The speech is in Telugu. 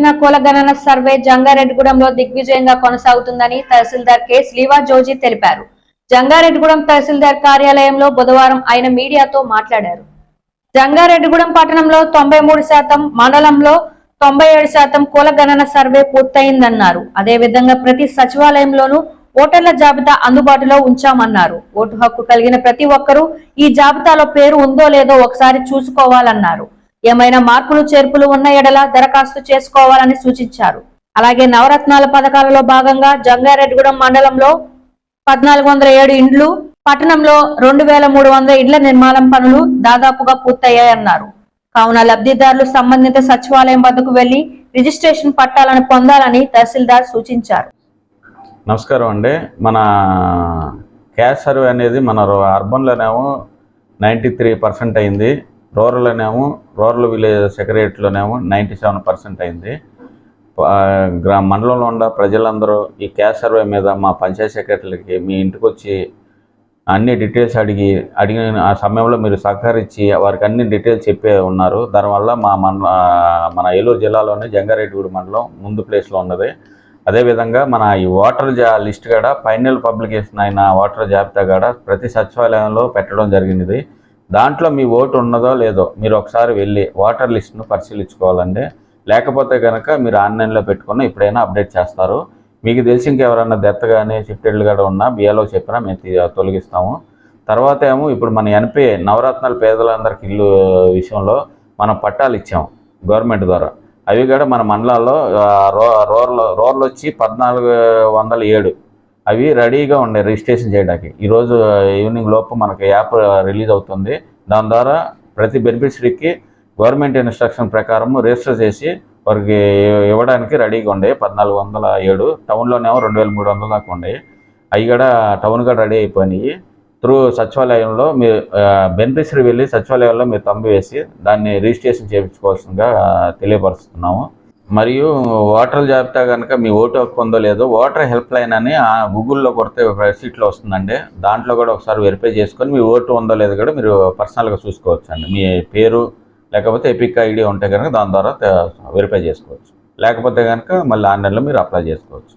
చేపట్టిన కులగణన సర్వే జంగారెడ్డిగూడెంలో దిగ్విజయంగా కొనసాగుతుందని తహసీల్దార్ కె. శ్రీవా జోజీ తెలిపారు. జంగారెడ్డిగూడెం తహసీల్దార్ కార్యాలయంలో బుధవారం ఆయన మీడియాతో మాట్లాడారు. జంగారెడ్డిగూడెం పట్టణంలో తొంభై మూడు శాతం మండలంలో తొంభై ఏడు శాతం కుల గణన సర్వే పూర్తయిందన్నారు. అదేవిధంగా ప్రతి సచివాలయంలోనూ ఓటర్ల జాబితా అందుబాటులో ఉంచామన్నారు. ఓటు హక్కు కలిగిన ప్రతి ఒక్కరూ ఈ జాబితాలో పేరు ఉందో లేదో ఒకసారి చూసుకోవాలన్నారు. ఏమైనా మార్పులు చేర్పులు ఉన్న ఎడల దరఖాస్తు చేసుకోవాలని సూచించారు. అలాగే నవరత్నాల పథకాలలో భాగంగా జంగారెడ్డిగూడెం మండలంలో పద్నాలుగు వందల ఏడు ఇండ్లు పట్టణంలో రెండు వేల మూడు వందల ఇండ్ల నిర్మాణం పనులు దాదాపుగా పూర్తయ్యాయన్నారు. కావున లబ్ధిదారులు సంబంధిత సచివాలయం వద్దకు వెళ్ళి రిజిస్ట్రేషన్ పట్టాలను పొందాలని తహసీల్దార్ సూచించారు. నమస్కారం అండి. మన క్యాష్ సర్వే అనేది మన అర్బన్లోనేమో నైంటీ త్రీ పర్సెంట్ అయింది. రూరల్లోనేమో రూరల్ విలేజ్ సెక్రటరీలోనేమో నైంటీ సెవెన్ పర్సెంట్ అయింది. గ్రామ గ్రా మండలంలో ఉన్న ప్రజలందరూ ఈ క్యాష్ సర్వే మీద మా పంచాయతీ సెక్రటరీకి మీ ఇంటికి వచ్చి అన్ని డీటెయిల్స్ అడిగి అడిగిన ఆ సమయంలో మీరు సహకరించి వారికి అన్ని డీటెయిల్స్ చెప్పే ఉన్నారు. దానివల్ల మా మన మన ఏలూరు జిల్లాలోని జంగారెడ్డిగూడి మండలం ముందు ప్లేస్లో ఉన్నది. అదేవిధంగా మన ఈ ఓటర్ జా లిస్ట్ కూడా ఫైనల్ పబ్లికేషన్ అయిన ఓటర్ జాబితా కూడా ప్రతి సచివాలయంలో పెట్టడం జరిగినది. దాంట్లో మీ ఓటు ఉన్నదో లేదో మీరు ఒకసారి వెళ్ళి ఓటర్ లిస్ట్ను పరిశీలించుకోవాలండి. లేకపోతే కనుక మీరు ఆన్లైన్లో పెట్టుకున్న ఇప్పుడైనా అప్డేట్ చేస్తారు. మీకు తెలిసి ఇంకెవరన్నా దెత్త కానీ షిఫ్టెడ్లు కూడా ఉన్నా బిఏలో చెప్పినా మేము తొలగిస్తాము. తర్వాత ఏమో ఇప్పుడు మన ఎన్పి నవరత్నాల పేదలందరికి ఇల్లు విషయంలో మనం పట్టాలు ఇచ్చాము గవర్నమెంట్ ద్వారా. అవి కూడా మన మండలాల్లో రో రోర్లు రోర్లు వచ్చి పద్నాలుగు వందల ఏడు అవి రెడీగా ఉన్నాయి రిజిస్ట్రేషన్ చేయడానికి. ఈరోజు ఈవినింగ్ లోపు మనకి యాప్ రిలీజ్ అవుతుంది. దాని ద్వారా ప్రతి బెనిఫిషరీకి గవర్నమెంట్ ఇన్స్ట్రక్షన్ ప్రకారం రిజిస్టర్ చేసి వారికి ఇవ్వడానికి రెడీగా ఉండే పద్నాలుగు వందల ఏడు. టౌన్లోనేమో రెండు వేల మూడు వందల దాకా ఉండే అవి కూడా టౌన్ కూడా రెడీ అయిపోయినాయి. త్రూ సచివాలయంలో మీరు బెనిఫిషరీ వెళ్ళి సచివాలయంలో మీరు తంబి వేసి దాన్ని రిజిస్ట్రేషన్ చేయించుకోవాల్సిందిగా తెలియపరుస్తున్నాము. మరియు ఓటర్ జాబితా కనుక మీ ఓటు హక్కు ఉందో లేదో ఓటర్ హెల్ప్ లైన్ అని ఆ గూగుల్లో కొడితే సీట్లో వస్తుందండి. దాంట్లో కూడా ఒకసారి వెరిఫై చేసుకొని మీ ఓటు ఉందో లేదో కూడా మీరు పర్సనల్గా చూసుకోవచ్చు అండి మీ పేరు లేకపోతే ఎపిక్ ఐడి ఉంటే కనుక దాని ద్వారా వెరిఫై చేసుకోవచ్చు. లేకపోతే కనుక మళ్ళీ ఆన్లైన్లో మీరు అప్లై చేసుకోవచ్చు.